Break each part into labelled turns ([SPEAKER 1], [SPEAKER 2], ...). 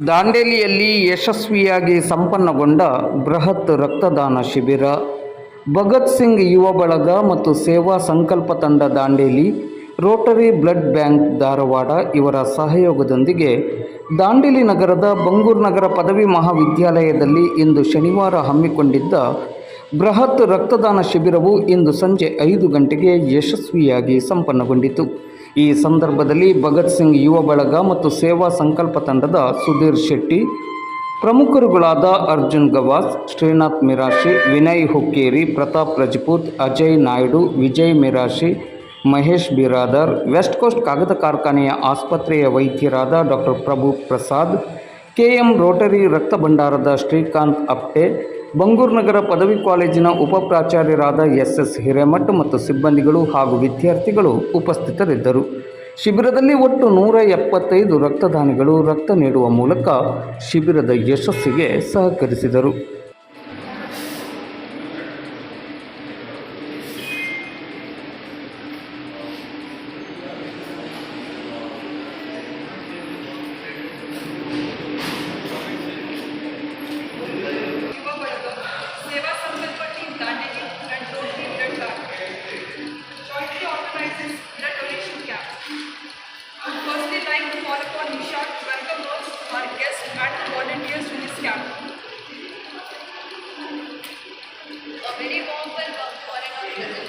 [SPEAKER 1] ದಾಂಡೇಲಿಯಲ್ಲಿ ಯಶಸ್ವಿಯಾಗಿ ಸಂಪನ್ನಗೊಂಡ ಬೃಹತ್ ರಕ್ತದಾನ ಶಿಬಿರ. ಭಗತ್ ಸಿಂಗ್ ಯುವ ಬಳಗ ಮತ್ತು ಸೇವಾ ಸಂಕಲ್ಪ ತಂಡ Dandeli, rotary blood bank Dharwad ಇವರ ಸಹಯೋಗದೊಂದಿಗೆ ದಾಂಡೇಲಿ ನಗರದ ಬಂಗೂರು ನಗರ ಪದವಿ ಮಹಾವಿದ್ಯಾಲಯದಲ್ಲಿ ಇಂದು ಶನಿವಾರ ಹಮ್ಮಿಕೊಂಡಿದ್ದ ಬೃಹತ್ ರಕ್ತದಾನ ಶಿಬಿರವು ಇಂದು ಸಂಜೆ ಐದು ಗಂಟೆಗೆ ಯಶಸ್ವಿಯಾಗಿ ಸಂಪನ್ನಗೊಂಡಿತು. ಈ ಸಂದರ್ಭದಲ್ಲಿ ಭಗತ್ ಸಿಂಗ್ ಯುವ ಬಳಗ ಮತ್ತು ಸೇವಾ ಸಂಕಲ್ಪ ತಂಡದ ಸುಧೀರ್ ಶೆಟ್ಟಿ, ಪ್ರಮುಖರುಗಳಾದ ಅರ್ಜುನ್ ಗವಾಸ್, ಶ್ರೀನಾಥ್ ಮಿರಾಶಿ, ವಿನಯ್ ಹುಕ್ಕೇರಿ, ಪ್ರತಾಪ್ ರಜಪೂತ್, ಅಜಯ್ ನಾಯ್ಡು, ವಿಜಯ್ ಮಿರಾಶಿ, ಮಹೇಶ್ ಬಿರಾದರ್, ವೆಸ್ಟ್ ಕೋಸ್ಟ್ ಕಾಗದ ಕಾರ್ಖಾನೆಯ ಆಸ್ಪತ್ರೆಯ ವೈದ್ಯರಾದ doctor Prabhu Prasad KM rotary ರಕ್ತ ಭಂಡಾರದ ಶ್ರೀಕಾಂತ್ ಅಪ್ಟೆ ಬಂಗೂರು ನಗರ ಪದವಿ ಕಾಲೇಜಿನ ಉಪ ಪ್ರಾಚಾರ್ಯರಾದ ಎಸ್ ಎಸ್ ಹಿರೇಮಠ್ ಮತ್ತು ಸಿಬ್ಬಂದಿಗಳು ಹಾಗೂ ವಿದ್ಯಾರ್ಥಿಗಳು ಉಪಸ್ಥಿತರಿದ್ದರು. ಶಿಬಿರದಲ್ಲಿ ಒಟ್ಟು ನೂರ ಎಪ್ಪತ್ತೈದು ರಕ್ತದಾನಿಗಳು ರಕ್ತ ನೀಡುವ ಮೂಲಕ ಶಿಬಿರದ ಯಶಸ್ಸಿಗೆ ಸಹಕರಿಸಿದರು.
[SPEAKER 2] The volunteers to this camp.
[SPEAKER 3] A very warm welcome for an present.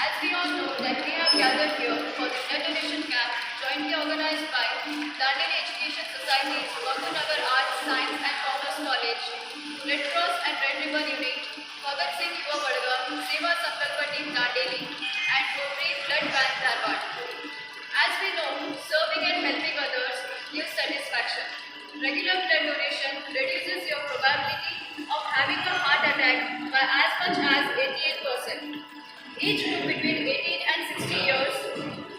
[SPEAKER 3] As we all know that we have gathered here for the blood camp jointly organized by Dandeli Education Society's Nagar Arts, Science and Commerce College, Red Cross and Red Ribbon Unit, Bhagat Singh Yuva Badaga, Seva Sankalpa Team Dandeli and Rotary Blood Bank regular blood donation reduces your probability of having a heart attack by as much as 88%. Each group between 18 and 60 years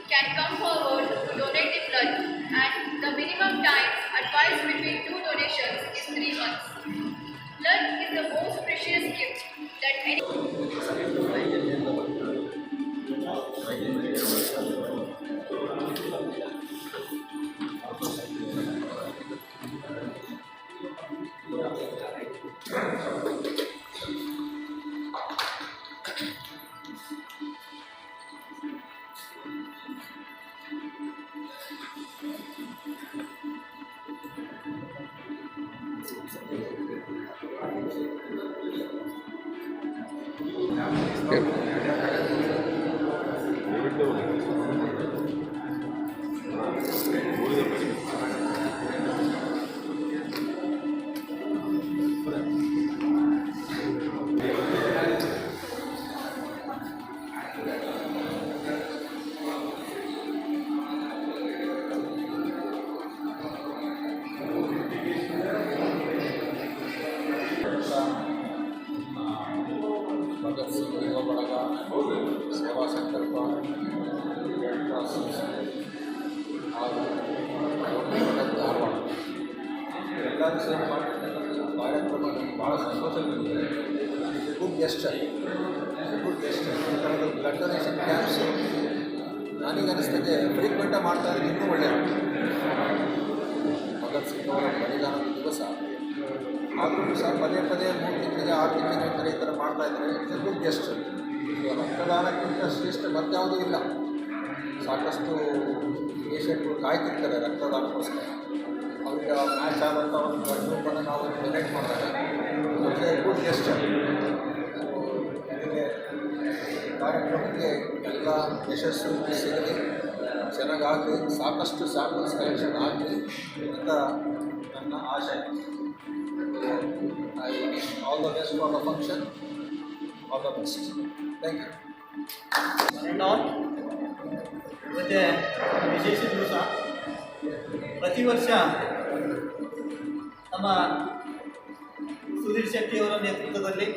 [SPEAKER 3] can come forward to donate the blood and the minimum time advised between 2
[SPEAKER 4] Bhagat ಎಲ್ಲರೂ ಸೇರಿ ಮಾಡಿರ್ತಕ್ಕಂಥ ಕಾರ್ಯಕ್ರಮ ಭಾಳ ಸಂತೋಷವಿದೆ good guest good guest blood donation camps ನನಗೆ ಅನಿಸ್ತದೆ ಫ್ರೀಕ್ವೆಂಟಾಗಿ ಮಾಡ್ತಾ ಇದ್ರೆ ಇನ್ನೂ ಒಳ್ಳೆಯದು ಭಗತ್ ಸಿಂಗ್ ಅವರ ಬಲಿದಾನದ ದಿವಸ ಆದರೂ ಸಹ ಪದೇ ಪದೇ ಮೂರು ತಿಂಗಳಿಗೆ ಆರು ತಿಂಗಳಿಗೆ ಒಂದ್ಸರಿ ಈ ಥರ ಮಾಡ್ತಾ ಇದ್ದಾರೆ ಇಟ್ಸ್ ಗುಡ್ ಗೆಸ್ಟ್ ರಕ್ತದಾನಕ್ಕಿಂತ ಶ್ರೇಷ್ಠ ಮತ್ತಾವುದೂ ಇಲ್ಲ. ಸಾಕಷ್ಟು ಪೇಷಂಟ್ಗಳು ಕಾಯ್ತಿರ್ತಾರೆ ರಕ್ತದಾನಕ್ಕೋಸ್ಕರ. ಅವರಿಗೆ ಮ್ಯಾಚ್ ಆದಂಥ ಒಂದು ಬ್ಲಡ್ ಗ್ರೂಪನ್ನು ನಾವು ಡೊನೇಟ್ ಮಾಡಿದಾಗ ಇಟ್ಸ್ ಗುಡ್ ಗೆಸ್ಟ್ ನನಗೆ ಕಾರ್ಯಕ್ರಮಕ್ಕೆ ಎಲ್ಲ ಯಶಸ್ಸು ಸಿಗಲಿ ಚೆನ್ನಾಗಾಗಲಿ ಸಾಕಷ್ಟು ಸ್ಯಾಂಪಲ್ಸ್ ಕಲೆಕ್ಷನ್ ಆಗಲಿ ಅಂತ ನನ್ನ ಆಶಯ I wish all the best for the function. All the best. Thank you.
[SPEAKER 5] Not ಮತ್ತು ವಿಶೇಷ ದಿವಸ ಪ್ರತಿ ವರ್ಷ ನಮ್ಮ ಸುಧೀರ್ ಶೆಟ್ಟಿಯವರ ನೇತೃತ್ವದಲ್ಲಿ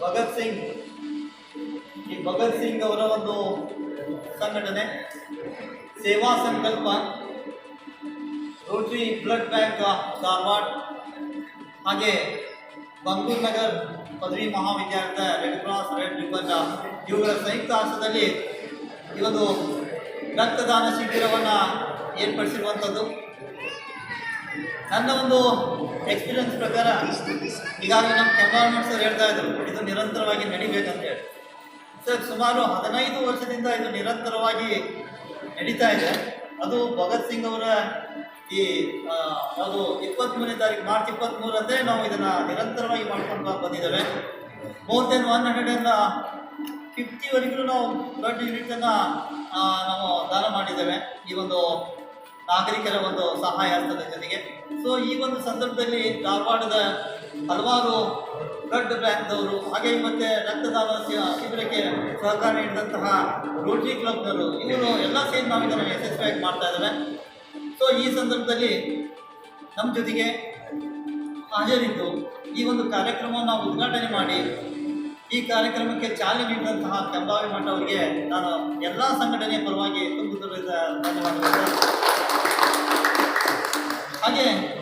[SPEAKER 5] ಭಗತ್ ಸಿಂಗ್, ಈ ಭಗತ್ ಸಿಂಗ್ ಅವರ ಒಂದು ಸಂಘಟನೆ, ಸೇವಾ ಸಂಕಲ್ಪ, ರೋಟ್ರಿ ಬ್ಲಡ್ ಬ್ಯಾಂಕ್ ಧಾರವಾಡ, ಹಾಗೆ ಬಂಗೂರು ನಗರ್ ಪದವಿ ಮಹಾವಿದ್ಯಾಲಯದ ರೆಡ್ ಕ್ರಾಸ್ ರೆಡ್ ರಿಬ್ಬನ್ ಇವುಗಳ ಸಂಯುಕ್ತ ಆಶ್ರಯದಲ್ಲಿ ಈ ರಕ್ತದಾನ ಶಿಬಿರವನ್ನು ಏರ್ಪಡಿಸಿರುವಂಥದ್ದು. ನನ್ನ ಒಂದು ಎಕ್ಸ್ಪೀರಿಯನ್ಸ್ ಪ್ರಕಾರ, ಈಗಾಗಲೇ ನಮ್ಮ ಕೆಂಬಾರ್ಮೆಂಟ್ಸ್ ಸರ್ ಹೇಳ್ತಾ ಇದ್ರು, ಇದು ನಿರಂತರವಾಗಿ ನಡಿಬೇಕಂತ ಹೇಳಿ. ಸರ್ ಸುಮಾರು ಹದಿನೈದು ವರ್ಷದಿಂದ ಇದು ನಿರಂತರವಾಗಿ ನಡೀತಾ ಇದೆ. ಅದು ಭಗತ್ ಸಿಂಗ್ ಅವರ ಈ ಯಾವುದು ಇಪ್ಪತ್ತ್ಮೂರನೇ ತಾರೀಕು ಮಾರ್ಚ್ ಇಪ್ಪತ್ತ್ಮೂರಂದೇ ನಾವು ಇದನ್ನು ನಿರಂತರವಾಗಿ ಮಾಡ್ಕೊಂಡು ಬಂದಿದ್ದೇವೆ. More than one hundred and ಫಿಫ್ಟಿವರೆಗೂ ನಾವು ಬ್ಲಡ್ ಯೂನಿಟನ್ನು ನಾವು ದಾನ ಮಾಡಿದ್ದೇವೆ. ಈ ಒಂದು ನಾಗರಿಕರ ಒಂದು ಸಹಾಯ ಹಸ್ತದ ಜೊತೆಗೆ ಸೊ ಈ ಒಂದು ಸಂದರ್ಭದಲ್ಲಿ ಧಾರವಾಡದ ಹಲವಾರು ಬ್ಲಡ್ ಬ್ಯಾಂಕ್ದವರು ಹಾಗೆ ಮತ್ತೆ ರಕ್ತದಾನ ಶಿಬಿರಕ್ಕೆ ಸಹಕಾರ ನೀಡಿದಂತಹ ರೋಟ್ರಿ ಕ್ಲಬ್ನವರು ಇವರು ಎಲ್ಲ ಸೇರಿ ನಾವು ಇದನ್ನು ಯಶಸ್ವಿಯಾಗಿ ಮಾಡ್ತಾ ಇದ್ದಾರೆ. ಸೊ ಈ ಸಂದರ್ಭದಲ್ಲಿ ನಮ್ಮ ಜೊತೆಗೆ ಹಾಜರಿದ್ದು ಈ ಒಂದು ಕಾರ್ಯಕ್ರಮವನ್ನು ಉದ್ಘಾಟನೆ ಮಾಡಿ, ಈ ಕಾರ್ಯಕ್ರಮಕ್ಕೆ ಚಾಲನೆ ನೀಡಿದಂತಹ ಕೆಂಬಾವಿ ಮಠ ಅವರಿಗೆ ನಾನು ಎಲ್ಲ ಸಂಘಟನೆಯ ಪರವಾಗಿ ತುಂಬ ಧನ್ಯವಾದಗಳು. ಹಾಗೆ